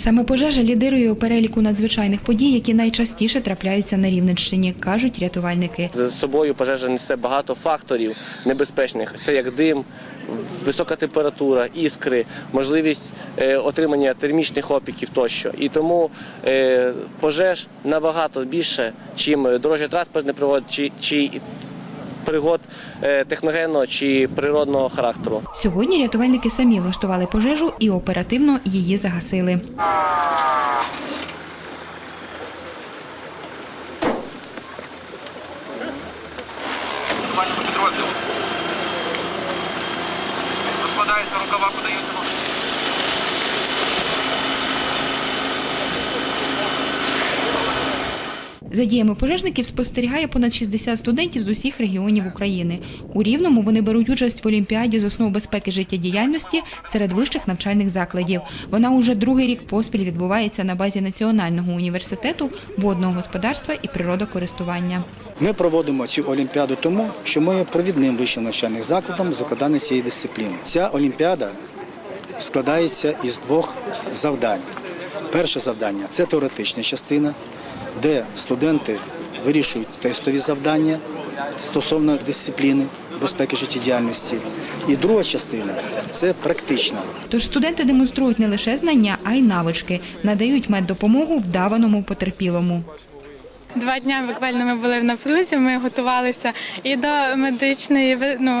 Саме пожежа лідирує у переліку надзвичайних подій, які найчастіше трапляються на Рівненщині, кажуть рятувальники. За собою пожежа несе багато факторів небезпечних. Це як дим, висока температура, іскри, можливість е, отримання термічних опіків тощо. І тому е, пожеж набагато більше, чим дорожньо-транспортний пригод чи, чи пригод е, техногенного чи природного характеру. Сьогодні рятувальники самі влаштували пожежу і оперативно її загасили. Розкладаються рукава, подаються. За діями пожежників спостерігає понад 60 студентів з усіх регіонів України. У Рівному вони беруть участь в Олімпіаді з основ безпеки життєдіяльності серед вищих навчальних закладів. Вона уже другий рік поспіль відбувається на базі Національного університету водного господарства і природокористування. Ми проводимо цю олімпіаду тому, що ми є провідним вищим навчальним закладом з викладання цієї дисципліни. Ця олімпіада складається із двох завдань. Перше завдання це теоретична частина, де студенти вирішують тестові завдання стосовно дисципліни безпеки життєдіяльності. І друга частина це практична. Тож студенти демонструють не лише знання, а й навички, надають меддопомогу вдаваному потерпілому. Два дні буквально ми були в напрузі. Ми готувалися і до медичної ну,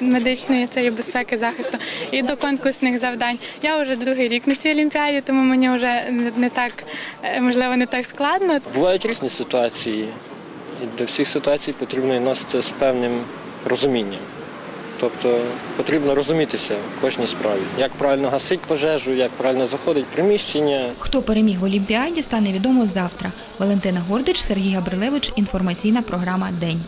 медичної цієї безпеки захисту, і до конкурсних завдань. Я вже другий рік на цій олімпіаді, тому мені вже не- так е, можливо не так складно. Бувають різні ситуації, і до всіх ситуацій потрібно відноситися з певним розумінням. Тобто потрібно розумітися в кожній справі, як правильно гасить пожежу, як правильно заходить приміщення. Хто переміг в Олімпіаді, стане відомо завтра. Валентина Гордич, Сергій Габрилевич. Інформаційна програма День.